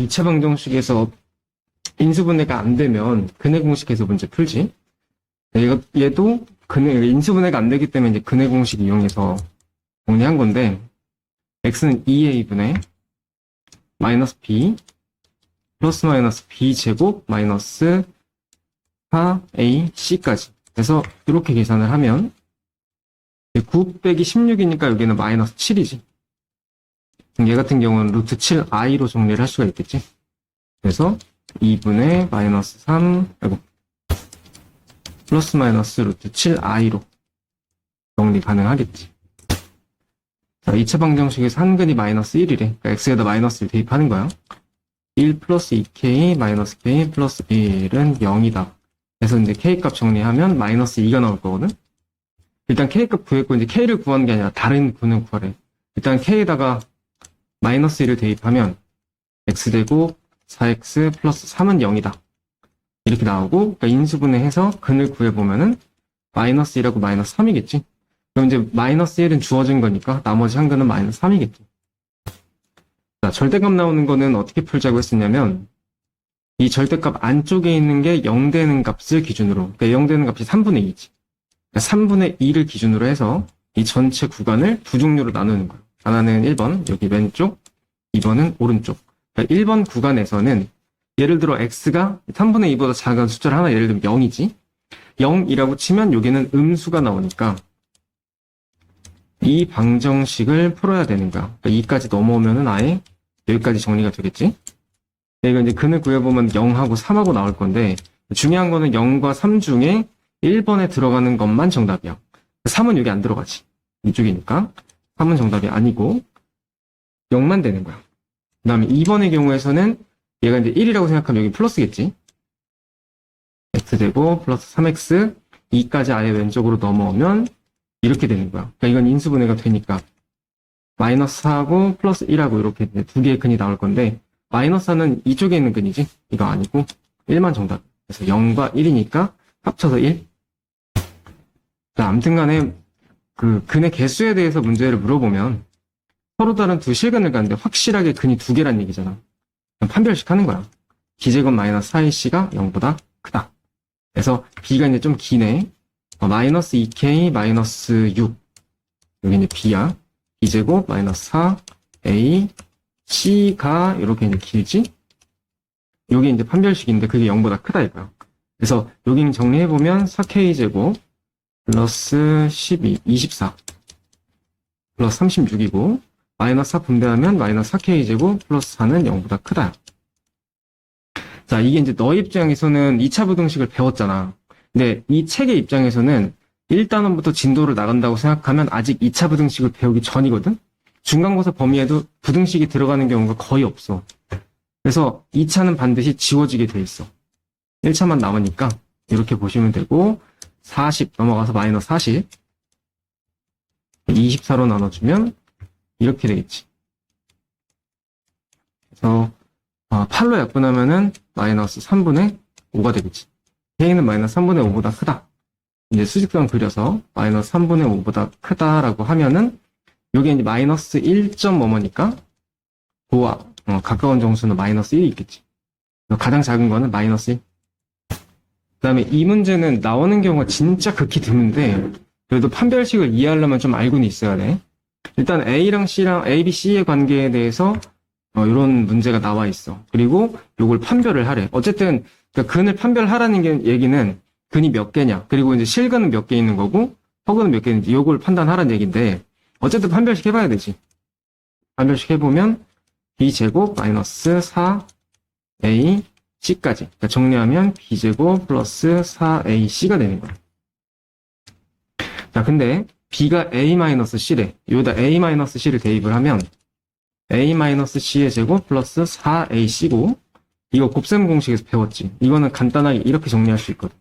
2차 방정식에서 인수분해가 안 되면 근해 공식에서 문제 풀지. 얘가, 얘도 근해, 인수분해가 안 되기 때문에 이제 근해 공식 이용해서 정리한 건데, x는 2a분의 마이너스 b 플러스 마이너스 b 제곱 마이너스 4ac까지. 그래서 이렇게 계산을 하면 9 빼기 16이니까 여기는 마이너스 7이지. 얘 같은 경우는 루트 7i로 정리를 할 수가 있겠지. 그래서 2분의 마이너스 3, 아이고, 플러스 마이너스 루트 7i로 정리 가능하겠지. 자, 2차 방정식에서 한근이 마이너스 1이래. 그러니까 x에다 마이너스를 대입하는 거야. 1 플러스 2k 마이너스 k 플러스 1은 0이다. 그래서 이제 k 값 정리하면 마이너스 2가 나올 거거든. 일단 k 값 구했고 이제 k를 구하는 게 아니라 다른 구는 구하래. 일단 k에다가 마이너스 1을 대입하면 x제곱 4x 플러스 3은 0이다. 이렇게 나오고 그러니까 인수분해해서 근을 구해보면은 마이너스 1하고 마이너스 3이겠지. 그럼 이제 마이너스 1은 주어진 거니까 나머지 한 근은 마이너스 3이겠지. 자, 절대값 나오는 거는 어떻게 풀자고 했었냐면 이 절대값 안쪽에 있는 게 0 되는 값을 기준으로 그러니까 0 되는 값이 3분의 2지. 그러니까 3분의 2를 기준으로 해서 이 전체 구간을 두 종류로 나누는 거예요. 하나는 1번, 여기 왼쪽, 2번은 오른쪽. 그러니까 1번 구간에서는 예를 들어 x가 3분의 2보다 작은 숫자를 하나 예를 들면 0이지. 0이라고 치면 여기는 음수가 나오니까 이 방정식을 풀어야 되는 거야. 그러니까 2까지 넘어오면은 아예 여기까지 정리가 되겠지. 이거 이제 근을 구해보면 0하고 3하고 나올 건데 중요한 거는 0과 3 중에 1번에 들어가는 것만 정답이야. 3은 여기 안 들어가지. 이쪽이니까. 3은 정답이 아니고 0만 되는 거야. 그 다음에 2번의 경우에서는 얘가 이제 1이라고 생각하면 여기 플러스겠지. x제곱 플러스 3x 2까지 아예 왼쪽으로 넘어오면 이렇게 되는 거야. 그러니까 이건 인수분해가 되니까 마이너스 4하고 플러스 1하고 이렇게 두 개의 근이 나올 건데 마이너스 4는 이쪽에 있는 근이지. 이거 아니고 1만 정답. 그래서 0과 1이니까 합쳐서 1. 자, 아무튼 간에 그 근의 개수에 대해서 문제를 물어보면 서로 다른 두 실근을 가는데 확실하게 근이 두 개란 얘기잖아. 판별식 하는 거야. 기제곱 마이너스 4ac가 0보다 크다. 그래서 b가 이제 좀 기네. 어, 마이너스 2k 마이너스 6. 여기 이제 b야. b제곱 마이너스 4 a c가 이렇게 이제 길지. 여기 이제 판별식인데 그게 0보다 크다 이거야. 그래서 여기는 정리해보면 4k 제곱 플러스 12, 24 플러스 36이고 마이너스 4 분배하면 마이너스 4k 제곱 플러스 4는 0보다 크다. 자, 이게 이제 너희 입장에서는 2차 부등식을 배웠잖아. 근데 이 책의 입장에서는 1단원부터 진도를 나간다고 생각하면 아직 2차 부등식을 배우기 전이거든? 중간고사 범위에도 부등식이 들어가는 경우가 거의 없어. 그래서 2차는 반드시 지워지게 돼 있어. 1차만 남으니까 이렇게 보시면 되고 40 넘어가서 마이너스 40 24로 나눠주면 이렇게 되겠지. 그래서 아, 8로 약분하면은 마이너스 3분의 5가 되겠지. k는 마이너스 3분의 5보다 크다. 이제 수직선 그려서 마이너스 3분의 5보다 크다라고 하면은 요게 이제 마이너스 1. 뭐뭐니까 고와 어, 가까운 정수는 마이너스 1이 있겠지. 가장 작은 거는 마이너스 1. 그 다음에 이 문제는 나오는 경우가 진짜 극히 드문데 그래도 판별식을 이해하려면 좀 알고는 있어야 돼. 일단 A랑 C랑 A, B, C의 관계에 대해서 어, 이런 문제가 나와 있어. 그리고 요걸 판별을 하래. 어쨌든 그러니까 근을 판별하라는 게, 얘기는 근이 몇 개냐. 그리고 이제 실근은 몇 개 있는 거고 허근은 몇개 있는지 요걸 판단하라는 얘기인데 어쨌든 판별식 해봐야 되지. 판별식 해보면 b제곱 마이너스 4a c까지 그러니까 정리하면 b제곱 플러스 4ac가 되는 거야. 자 근데 b가 a-c래. 여기다 a-c를 대입을 하면 a-c의 제곱 플러스 4ac고 이거 곱셈 공식에서 배웠지. 이거는 간단하게 이렇게 정리할 수 있거든.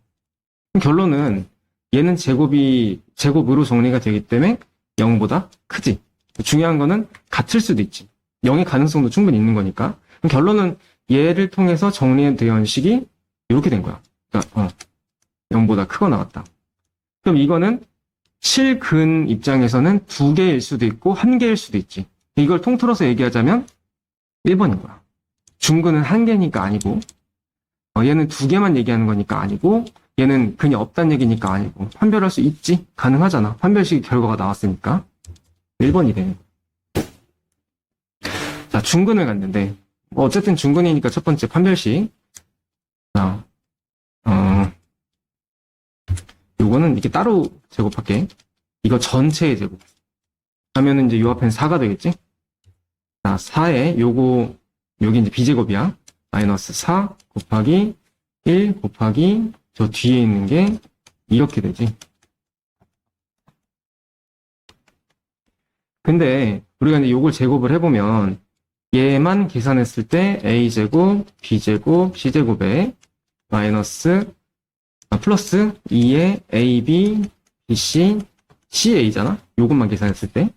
결론은 얘는 제곱이 제곱으로 정리가 되기 때문에 0보다 크지. 중요한 거는 같을 수도 있지. 0의 가능성도 충분히 있는 거니까. 결론은 얘를 통해서 정리된 식이 이렇게 된 거야. 그러니까 어, 0보다 크거 나왔다. 그럼 이거는 실근 입장에서는 두 개일 수도 있고 한 개일 수도 있지. 이걸 통틀어서 얘기하자면 1번인 거야. 중근은 한 개니까 아니고, 어, 얘는 두 개만 얘기하는 거니까 아니고, 얘는 그냥 없단 얘기니까 아니고, 판별할 수 있지? 가능하잖아. 판별식 결과가 나왔으니까. 1번이 되는 거야. 자, 중근을 갔는데, 뭐 어쨌든 중근이니까 첫 번째 판별식. 자, 어, 요거는 이렇게 따로 제곱할게. 이거 전체의 제곱. 하면은 이제 요 앞에는 4가 되겠지? 자, 4에 요거, 여기 이제 비제곱이야. 마이너스 4 곱하기 1 곱하기 저 뒤에 있는 게 이렇게 되지. 근데 우리가 이제 요걸 제곱을 해보면 얘만 계산했을 때 a제곱, b제곱, c제곱에 마이너스 아, 플러스 2에 ab, bc, ca잖아? 요것만 계산했을 때.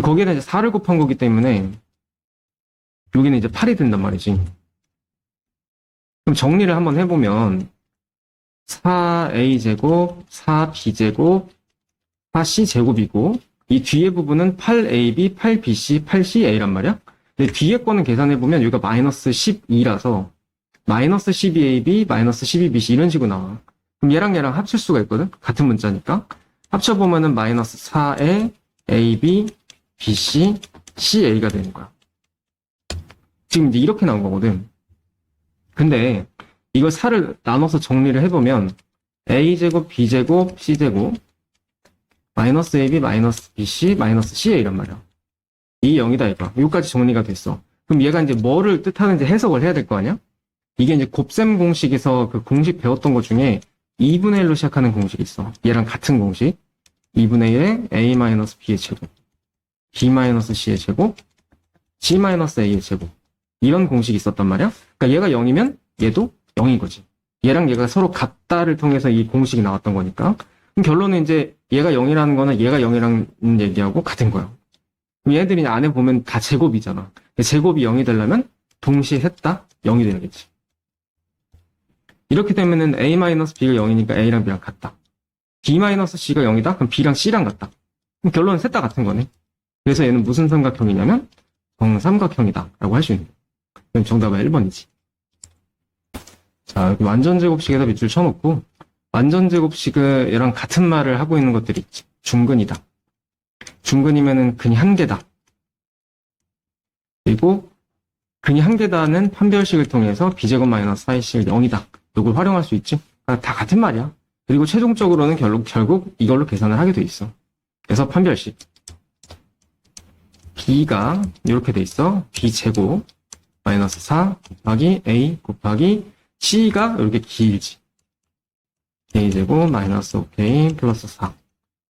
거기에다 이제 4를 곱한 거기 때문에 여기는 이제 8이 된단 말이지. 그럼 정리를 한번 해보면 4a제곱, 4b제곱, 4c제곱이고 이 뒤에 부분은 8ab, 8bc, 8ca란 말이야. 근데 뒤에 거는 계산해보면 여기가 마이너스 12라서 마이너스 12ab, 마이너스 12bc 이런 식으로 나와. 그럼 얘랑 얘랑 합칠 수가 있거든? 같은 문자니까. 합쳐보면은 마이너스 4에 ab, bc, ca가 되는 거야. 지금 이제 이렇게 나온 거거든. 근데 이걸 4를 나눠서 정리를 해보면 a제곱, b제곱, c제곱 마이너스 ab, 마이너스 bc, 마이너스 ca란 말이야. 이 0이다 이거. 여기까지 정리가 됐어. 그럼 얘가 이제 뭐를 뜻하는지 해석을 해야 될 거 아니야? 이게 이제 곱셈 공식에서 그 공식 배웠던 것 중에 2분의 1로 시작하는 공식이 있어. 얘랑 같은 공식. 2분의 1에 a 마이너스 b의 제곱, b 마이너스 c의 제곱, c 마이너스 a의 제곱. 이런 공식이 있었단 말이야. 그러니까 얘가 0이면 얘도 0인 거지. 얘랑 얘가 서로 같다를 통해서 이 공식이 나왔던 거니까. 그럼 결론은 이제 얘가 0이라는 거는 얘가 0이라는 얘기하고 같은 거야. 얘들이 안에 보면 다 제곱이잖아. 제곱이 0이 되려면 동시에 했다 0이 되겠지. 이렇게 되면은 a-b가 0이니까 a랑 b랑 같다. b-c가 0이다? 그럼 b랑 c랑 같다. 그럼 결론은 셋 다 같은 거네. 그래서 얘는 무슨 삼각형이냐면 정삼각형이다 라고 할 수 있는. 그럼 정답은 1번이지. 자, 여기 완전 제곱식에다 밑줄 쳐놓고 완전 제곱식은 얘랑 같은 말을 하고 있는 것들이 있지. 중근이다. 중근이면은 근이 한 개다. 그리고 근이 한 개다는 판별식을 통해서 b제곱 마이너스 4의 0이다. 이걸 활용할 수 있지. 아, 다 같은 말이야. 그리고 최종적으로는 결국, 결국 이걸로 계산을 하게 돼 있어. 그래서 판별식. b가 이렇게 돼 있어. b제곱 마이너스 4 곱하기 a 곱하기 c가 이렇게 길지. a제곱 마이너스 5k 플러스 4는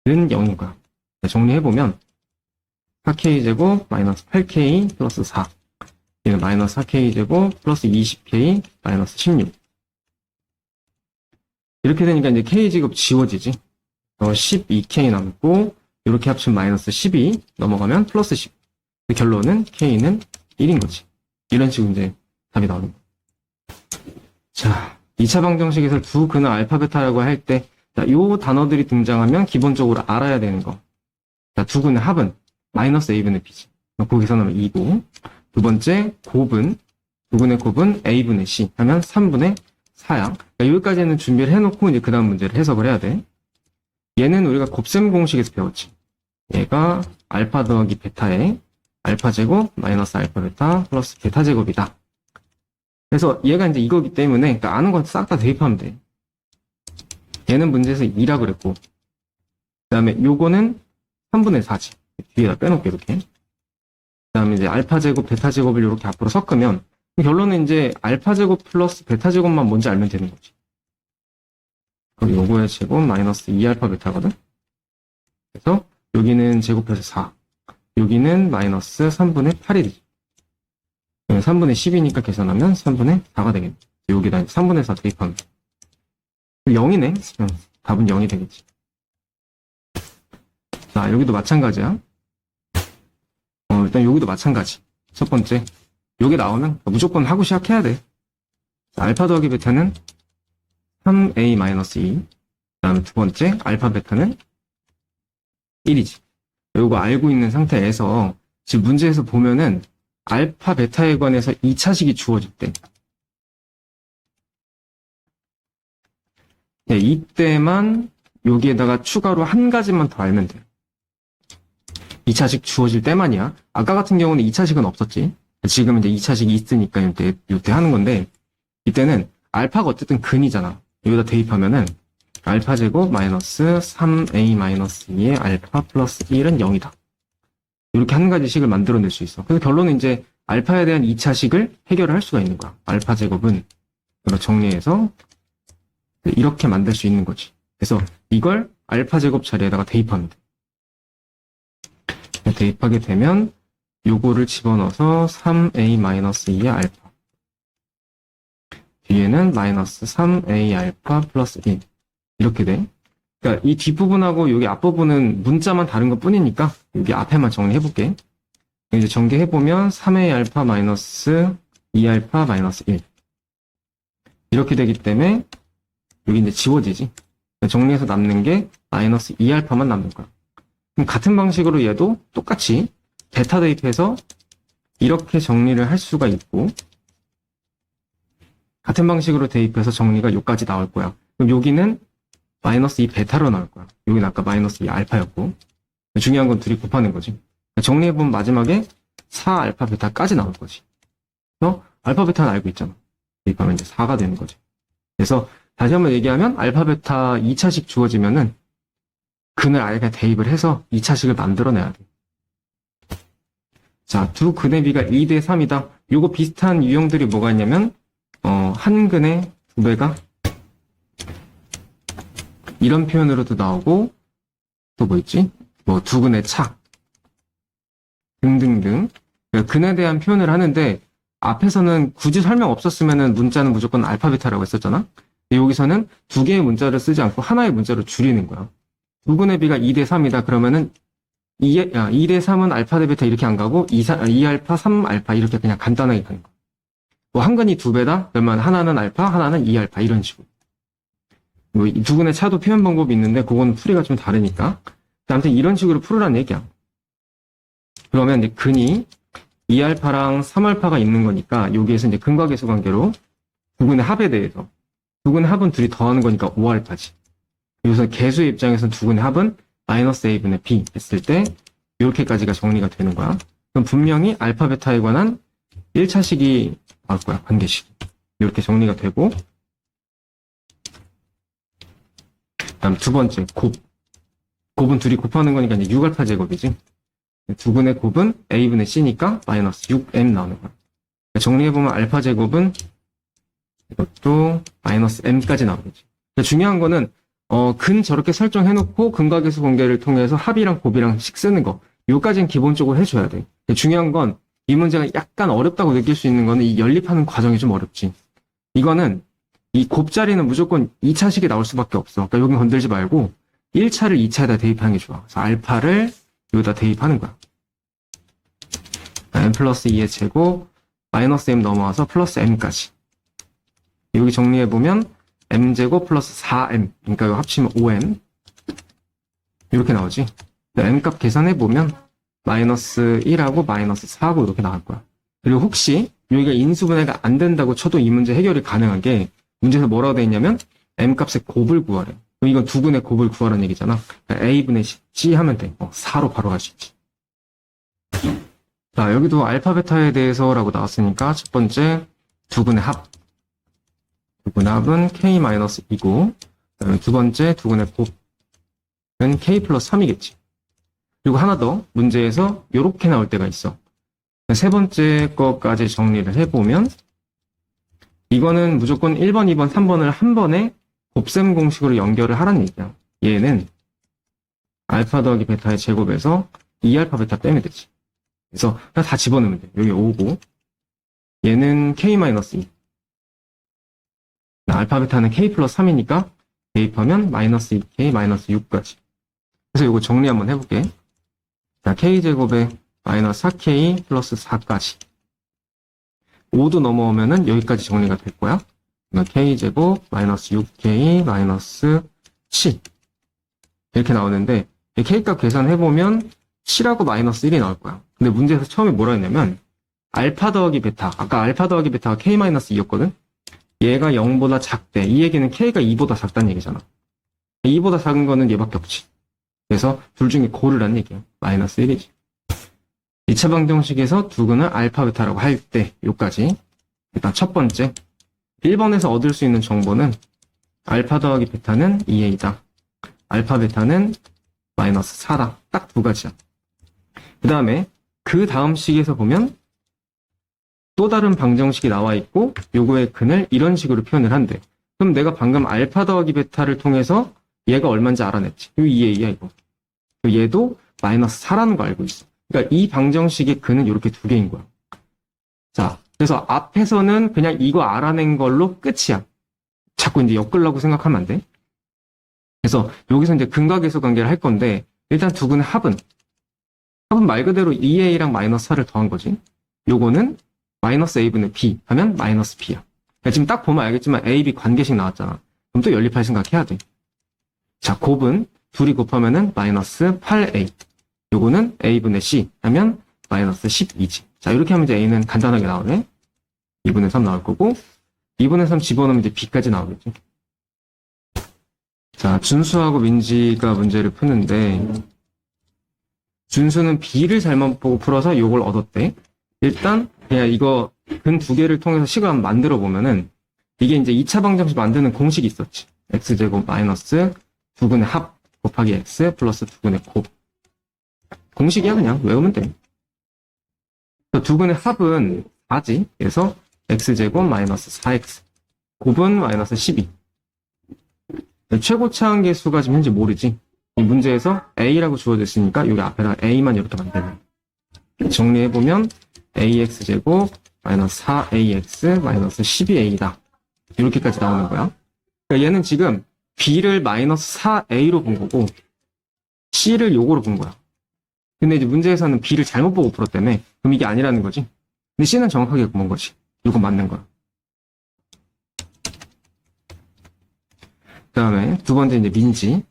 0인 거야. 네, 정리해보면 4k제곱 마이너스 8k 플러스 4 얘는 마이너스 4k제곱 플러스 20k 마이너스 16 이렇게 되니까 이제 k제곱 지워지지. 어, 12k 남고 이렇게 합치면 마이너스 12 넘어가면 플러스 10 결론은 k는 1인 거지. 이런 식으로 이제 답이 거야. 자, 2차 방정식에서 두 근을 알파, 베타라고 할 때, 자, 요 단어들이 등장하면 기본적으로 알아야 되는 거. 자, 두 근의 합은 마이너스 a분의 b지. 거기서 나면 2고, 두 번째, 곱은, 두 근의 곱은 a분의 c 하면 3분의 4야. 그러니까 여기까지는 준비를 해놓고 이제 그 다음 문제를 해석을 해야 돼. 얘는 우리가 곱셈 공식에서 배웠지. 얘가 알파 더하기 베타의 알파 제곱 마이너스 알파 베타 플러스 베타 제곱이다. 그래서 얘가 이제 이거기 때문에 그러니까 아는 건 싹 다 대입하면 돼. 얘는 문제에서 2라 그랬고 그 다음에 요거는 3분의 4지. 뒤에다 빼놓게 이렇게. 그 다음에 이제 알파 제곱 베타 제곱을 이렇게 앞으로 섞으면 결론은 이제 알파 제곱 플러스 베타 제곱만 뭔지 알면 되는 거지. 그럼 요거의 제곱 마이너스 2알파 베타거든. 그래서 여기는 제곱해서 4. 여기는 마이너스 3분의 8이 되죠. 3분의 10이니까 계산하면 3분의 4가 되겠네. 여기다 3분의 4 대입하면. 0이네. 답은 0이 되겠지. 자, 여기도 마찬가지야. 어, 일단 여기도 마찬가지. 첫 번째. 여기 나오면 무조건 하고 시작해야 돼. 자, 알파 더하기 베타는 3a-2. 그 다음에 두 번째, 알파 베타는 1이지. 이거 알고 있는 상태에서 지금 문제에서 보면은 알파, 베타에 관해서 2차식이 주어질 때. 네, 이때만 여기에다가 추가로 한 가지만 더 알면 돼요. 2차식 주어질 때만이야. 아까 같은 경우는 2차식은 없었지. 지금 이제 2차식이 있으니까 이때, 이때 하는 건데, 이때는 알파가 어쨌든 근이잖아. 여기다 대입하면은, 알파 제곱 마이너스 3a 마이너스 2의 알파 플러스 1은 0이다. 이렇게 한 가지 식을 만들어낼 수 있어. 그래서 결론은 이제 알파에 대한 2차식을 해결을 할 수가 있는 거야. 알파 제곱은 이걸 정리해서 이렇게 만들 수 있는 거지. 그래서 이걸 알파 제곱 자리에다가 대입하면 돼. 대입하게 되면 요거를 집어넣어서 3a-2의 알파. 뒤에는 마이너스 3a 알파 플러스 1. 이렇게 돼. 그러니까 이 뒷부분하고 여기 앞부분은 문자만 다른 것 뿐이니까 여기 앞에만 정리해 볼게. 이제 전개해 보면 3a 알파 마이너스 2 알파 마이너스 1. 이렇게 되기 때문에 여기 이제 지워지지. 정리해서 남는 게 마이너스 2 알파만 남는 거야. 그럼 같은 방식으로 얘도 똑같이 대입해서 이렇게 정리를 할 수가 있고 같은 방식으로 대입해서 정리가 여기까지 나올 거야. 그럼 여기는 마이너스 2 베타로 나올 거야. 여기는 아까 마이너스 2 알파였고 중요한 건 둘이 곱하는 거지. 정리해보면 마지막에 4 알파 베타까지 나올 거지. 그래서 알파 베타는 알고 있잖아. 대입하면 이제 4가 되는 거지. 그래서 다시 한번 얘기하면 알파 베타 2차식 주어지면은 근을 아예 그냥 대입을 해서 2차식을 만들어내야 돼. 자, 두 근의 비가 2대 3이다. 요거 비슷한 유형들이 뭐가 있냐면, 어, 한 근의 두 배가 이런 표현으로도 나오고, 또 뭐 있지? 뭐 두 근의 차. 등등등. 그러니까 근에 대한 표현을 하는데, 앞에서는 굳이 설명 없었으면은 문자는 무조건 알파베타라고 했었잖아? 여기서는 두 개의 문자를 쓰지 않고 하나의 문자로 줄이는 거야. 두 근의 비가 2대 3이다. 그러면은 2, 야, 2대 3은 알파 대 베타 이렇게 안 가고 2, 4, 2알파, 3알파 이렇게 그냥 간단하게 가는 거야. 뭐한 근이 두 배다? 그러면 하나는 알파, 하나는 2알파 이런 식으로. 뭐 두 근의 차도 표현 방법이 있는데 그거는 풀이가 좀 다르니까. 아무튼 이런 식으로 풀으라는 얘기야. 그러면 이제 근이 2알파랑 3알파가 있는 거니까 여기에서 이제 근과 계수 관계로 두 근의 합에 대해서 두 근의 합은 둘이 더하는 거니까 5알파지. 여기서 개수의 입장에서는 두 근의 합은 마이너스 a분의 b 했을 때 이렇게까지가 정리가 되는 거야. 그럼 분명히 알파 베타에 관한 1차식이 나올 거야. 관계식. 이렇게 정리가 되고 그다음 두 번째 곱. 곱은 둘이 곱하는 거니까 이제 6알파 제곱이지. 두 근의 곱은 a분의 c니까 마이너스 6m 나오는 거야. 정리해보면 알파 제곱은 이것도 마이너스 m까지 나오겠지. 중요한 거는 어, 근 저렇게 설정해놓고 근각계수 공개를 통해서 합이랑 곱이랑 식 쓰는 거. 요까지는 기본적으로 해줘야 돼. 중요한 건 이 문제가 약간 어렵다고 느낄 수 있는 거는 이 연립하는 과정이 좀 어렵지. 이거는 이 곱자리는 무조건 2차식이 나올 수밖에 없어. 그러니까 여기 건들지 말고 1차를 2차에다 대입하는 게 좋아. 그래서 알파를 여기다 대입하는 거야. m 플러스 2의 제곱 마이너스 m 넘어와서 플러스 m까지. 여기 정리해보면 m제곱 플러스 4m. 그러니까 이거 합치면 5m. 이렇게 나오지. m값 계산해보면 마이너스 1하고 마이너스 4하고 이렇게 나올 거야. 그리고 혹시 여기가 인수분해가 안 된다고 쳐도 이 문제 해결이 가능한 게 문제에서 뭐라고 돼 있냐면 m값의 곱을 구하래. 그럼 이건 두 근의 곱을 구하라는 얘기잖아. 그러니까 a분의 c 하면 돼. 어, 4로 바로 갈 수 있지. 자, 여기도 알파 베타에 대해서라고 나왔으니까 첫 번째 두 근의 합. 두 근의 합은 k-2고 그다음에 두 번째 두 근의 곱은 k 플러스 3이겠지. 그리고 하나 더 문제에서 이렇게 나올 때가 있어. 세 번째 거까지 정리를 해보면 이거는 무조건 1번, 2번, 3번을 한 번에 곱셈 공식으로 연결을 하라는 얘기야. 얘는 알파 더하기 베타의 제곱에서 2알파 베타 빼면 되지. 그래서 다 집어넣으면 돼. 여기 5고 얘는 k-2 알파 베타는 k 플러스 3이니까 대입하면 마이너스 2k 마이너스 6까지. 그래서 이거 정리 한번 해볼게. 자, k제곱에 마이너스 4k 플러스 4까지. 5도 넘어오면은 여기까지 정리가 될 거야. k제곱 마이너스 6k 마이너스 7 이렇게 나오는데 이 k값 계산해보면 7하고 마이너스 1이 나올 거야. 근데 문제에서 처음에 뭐라 했냐면 알파 더하기 베타. 아까 알파 더하기 베타가 k-2였거든? 얘가 0보다 작대. 이 얘기는 k가 2보다 작다는 얘기잖아. 2보다 작은 거는 얘밖에 없지. 그래서 둘 중에 고르란 얘기야. 마이너스 1이지. 2차 방정식에서 두근을 알파 베타라고 할 때, 요까지. 일단 첫 번째. 1번에서 얻을 수 있는 정보는 알파 더하기 베타는 2a다. 알파 베타는 마이너스 4다. 딱 두 가지야. 그 다음에 그 다음 식에서 보면 또 다른 방정식이 나와 있고 요거의 근을 이런 식으로 표현을 한대. 그럼 내가 방금 알파 더하기 베타를 통해서 얘가 얼마인지 알아냈지. 요 2a야 이거. 얘도 마이너스 4라는 거 알고 있어. 그러니까 이 방정식의 근은 이렇게 두 개인 거야. 자, 그래서 앞에서는 그냥 이거 알아낸 걸로 끝이야. 자꾸 이제 엮으려고 생각하면 안 돼. 그래서 여기서 이제 근각계수 관계를 할 건데 일단 두 근의 합은 합은 말 그대로 2a랑 마이너스 4를 더한 거지. 요거는 마이너스 a분의 b 하면 마이너스 b야. 그러니까 지금 딱 보면 알겠지만 a, b 관계식 나왔잖아. 그럼 또 연립할 생각해야 돼. 자, 곱은 둘이 곱하면은 마이너스 8a. 요거는 a분의 c 하면 마이너스 12지. 자, 이렇게 하면 이제 a는 간단하게 나오네. 2분의 3 나올 거고 2분의 3 집어넣으면 이제 b까지 나오겠지. 자, 준수하고 민지가 문제를 푸는데 준수는 b를 잘못 보고 풀어서 요걸 얻었대. 일단 그냥 이거 근 두 개를 통해서 한번 만들어 보면은 이게 이제 2차 방정식 만드는 공식이 있었지. x제곱 마이너스 두근의 합 곱하기 x 플러스 두근의 곱. 공식이야 그냥 외우면 돼. 두근의 합은 4지. 그래서 x제곱 마이너스 4x 곱은 마이너스 12. 최고 차항 계수가 지금 현재 모르지. 이 문제에서 a라고 주어졌으니까 여기 앞에다 a만 이렇게 만들면 정리해보면 ax제곱 마이너스 4ax 마이너스 12a다. 이렇게까지 나오는 거야. 그러니까 얘는 지금 b를 마이너스 4a로 본 거고 c를 요거로 본 거야. 근데 이제 문제에서는 b를 잘못 보고 풀었다며. 그럼 이게 아니라는 거지. 근데 c는 정확하게 본 거지. 이거 맞는 거야. 그 다음에 두 번째 이제 민지.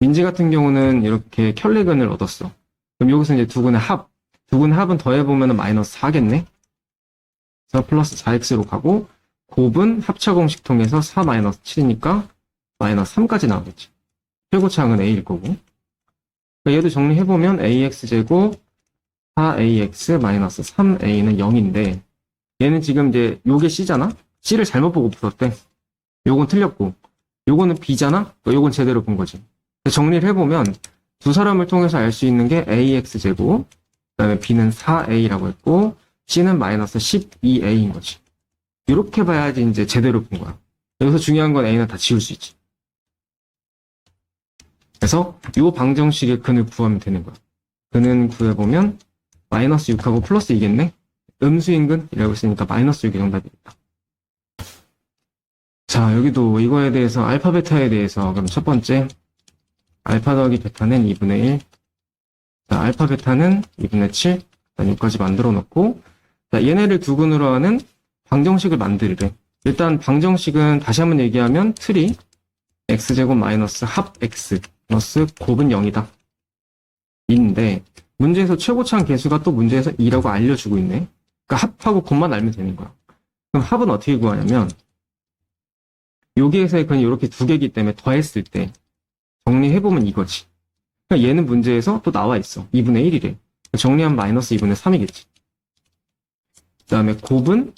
민지 같은 경우는 이렇게 켤레근을 얻었어. 그럼 여기서 이제 두 근의 합. 두 근의 합은 더해보면 마이너스 4겠네? 그래서 플러스 4x로 가고, 곱은 합차 공식 통해서 4 마이너스 7이니까 마이너스 3까지 나오겠지. 최고차항은 a일 거고. 그러니까 얘도 정리해보면 ax제곱 4ax 마이너스 3a는 0인데, 얘는 지금 이제 요게 c잖아? c를 잘못 보고 풀었대. 요건 틀렸고, 요거는 b잖아? 요건 제대로 본 거지. 정리를 해보면 두 사람을 통해서 알 수 있는 게 ax제곱, 그 다음에 b는 4a라고 했고, c는 마이너스 12a인 거지. 이렇게 봐야지 이제 제대로 본 거야. 여기서 중요한 건 a는 다 지울 수 있지. 그래서 요 방정식의 근을 구하면 되는 거야. 근은 구해보면 마이너스 6하고 플러스 2겠네? 음수인근? 이라고 했으니까 마이너스 6이 정답이겠다. 자, 여기도 이거에 대해서 알파 베타에 대해서 그럼 첫 번째 알파 더하기 베타는 2분의 1. 자, 알파 베타는 2분의 7. 자, 여기까지 만들어 놓고 자, 얘네를 두 근으로 하는 방정식을 만들래. 일단 방정식은 다시 한번 얘기하면 틀이 x제곱 마이너스 합 x 플러스 곱은 0이다. 인데 문제에서 최고차항 개수가 또 문제에서 2라고 알려주고 있네. 그러니까 합하고 곱만 알면 되는 거야. 그럼 합은 어떻게 구하냐면 여기에서의 근이 이렇게 두 개이기 때문에 더했을 때 정리해보면 이거지. 그러니까 얘는 문제에서 또 나와 있어. 2분의 1이래. 정리하면 마이너스 2분의 3이겠지. 그 다음에 곱은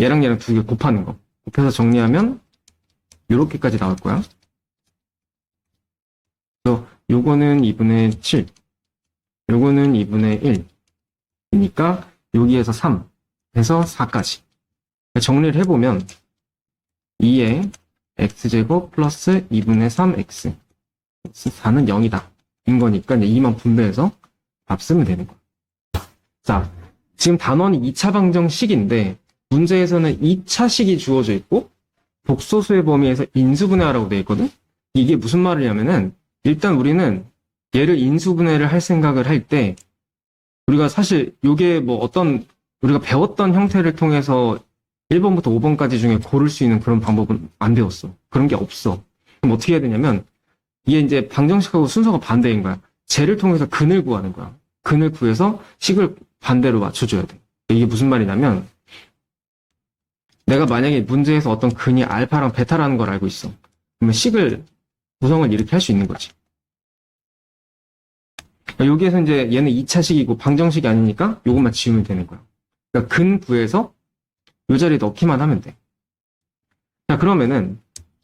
얘랑 얘랑 두 개 곱하는 거. 곱해서 정리하면 요렇게까지 나올 거야. 그래서 요거는 2분의 7. 요거는 2분의 1. 이니까 여기에서 3. 해서 4까지. 정리를 해보면 2에 x제곱 플러스 2분의 3x 4는 0이다. 인 거니까 이제 2만 분배해서 답 쓰면 되는 거야. 자, 지금 단원이 2차 방정식인데 문제에서는 2차식이 주어져 있고 복소수의 범위에서 인수분해하라고 되어 있거든? 이게 무슨 말이냐면은 일단 우리는 얘를 인수분해를 할 생각을 할 때 우리가 사실 요게 뭐 어떤 우리가 배웠던 형태를 통해서 1번부터 5번까지 중에 고를 수 있는 그런 방법은 안 배웠어. 그런 게 없어. 그럼 어떻게 해야 되냐면 이게 이제 방정식하고 순서가 반대인 거야. 쟤를 통해서 근을 구하는 거야. 근을 구해서 식을 반대로 맞춰줘야 돼. 이게 무슨 말이냐면, 내가 만약에 문제에서 어떤 근이 알파랑 베타라는 걸 알고 있어. 그러면 식을, 구성을 이렇게 할 수 있는 거지. 그러니까 여기에서 이제 얘는 2차식이고 방정식이 아니니까 요것만 지우면 되는 거야. 그러니까 근 구해서 요 자리에 넣기만 하면 돼. 자, 그러면은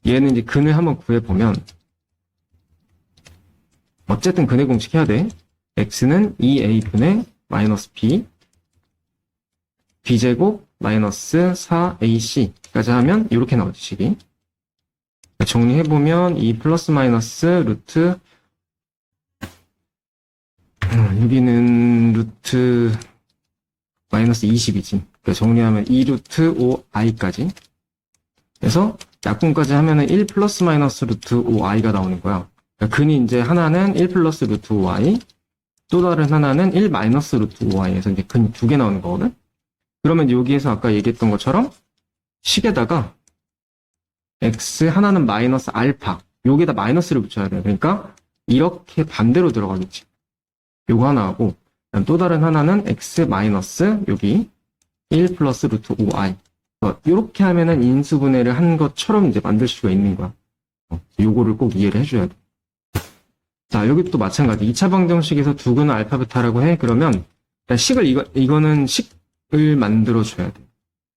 얘는 이제 근을 한번 구해 보면 어쨌든 근의 공식 해야 돼. x는 2a분의 마이너스 b b제곱 마이너스 4ac까지 하면 이렇게 나오지, 식이. 정리해보면 2 플러스 마이너스 루트 음, 여기는 루트 마이너스 20이지. 그러니까 정리하면 2루트 5i까지. 그래서 약분까지 하면은 1 플러스 마이너스 루트 5i가 나오는 거야. 그러니까 근이 이제 하나는 1 플러스 루트 5i, 또 다른 하나는 1 마이너스 루트 5i에서 이제 근이 두 개 나오는 거거든? 그러면 여기에서 아까 얘기했던 것처럼 식에다가 x 하나는 마이너스 알파, 여기에다 마이너스를 붙여야 돼. 그러니까 이렇게 반대로 들어가겠지. 요거 하나 하고, 그다음 또 다른 하나는 x 마이너스 여기 1 플러스 루트 5i. 이렇게 하면은 인수분해를 한 것처럼 이제 만들 수가 있는 거야. 어, 요거를 꼭 이해를 해줘야 돼. 자, 여기 또 마찬가지. 2차 방정식에서 두 근은 알파 베타라고 해. 그러면 일단 식을 이거 이거는 식을 만들어 줘야 돼.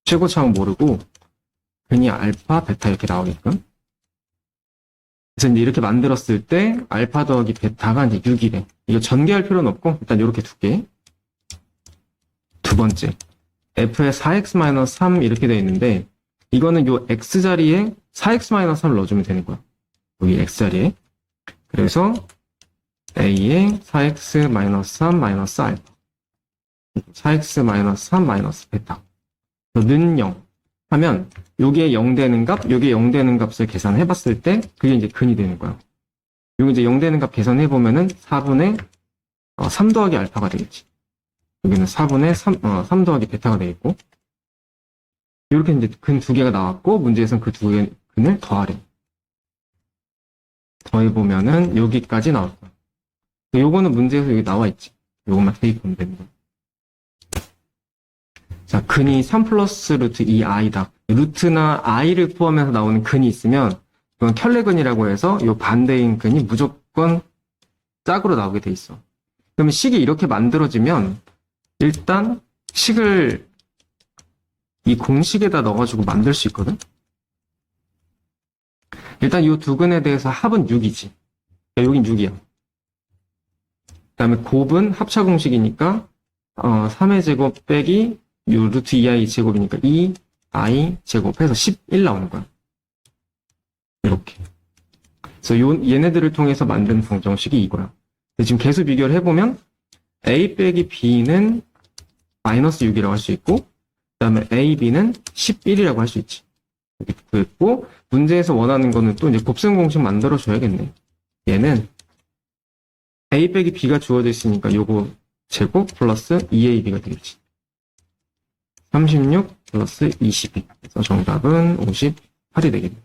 최고차원 모르고 근이 알파 베타 이렇게 나오게끔. 그래서 이제 이렇게 만들었을 때 알파 더하기 베타가 이제 6이래. 이거 전개할 필요는 없고 일단 이렇게 두 개. 두 번째. f에 4x-3 이렇게 되어 있는데 이거는 요 x 자리에 4x-3을 넣어주면 되는 거야. 여기 x 자리에. 그래서 a에 4x-3 마이너스 알파 4x-3 마이너스 베타 는 0 하면 요게 0 되는 값, 요게 0 되는 값을 계산해 봤을 때 그게 이제 근이 되는 거야. 요게 이제 0 되는 값 계산해 보면은 4분의 3 더하기 알파가 되겠지. 여기는 4분의 3, 어, 3 더하기 베타가 되겠고 이렇게 이제 근 두 개가 나왔고 문제에서는 그두 개 근을 더하래. 더해 보면은 여기까지 나올 거야. 요거는 문제에서 여기 나와 있지. 요것만 대입하면 되는 거야. 자, 근이 3 플러스 루트 2i다. 루트나 i를 포함해서 나오는 근이 있으면 이건 켤레근이라고 해서 요 반대인 근이 무조건 짝으로 나오게 돼 있어. 그러면 식이 이렇게 만들어지면 일단 식을 이 공식에다 넣어가지고 만들 수 있거든? 일단 이 두 근에 대해서 합은 6이지. 여긴 6이야. 그 다음에 곱은 합차 공식이니까, 어, 3의 제곱 빼기 요 루트 2i 제곱이니까 2i 제곱해서 11 나오는 거야. 이렇게. 그래서 요, 얘네들을 통해서 만든 방정식이 이거야. 근데 지금 계수 비교를 해보면, a 빼기 b는 마이너스 6이라고 할 수 있고, 그 다음에 a, b는 11이라고 할 수 있지. 이렇게 구했고, 문제에서 원하는 거는 또 이제 곱셈 공식 만들어 줘야겠네. 얘는 a 빼기 b가 주어져 있으니까 요거 제곱 플러스 2ab가 되겠지. 36 플러스 22. 그래서 정답은 58이 되겠네.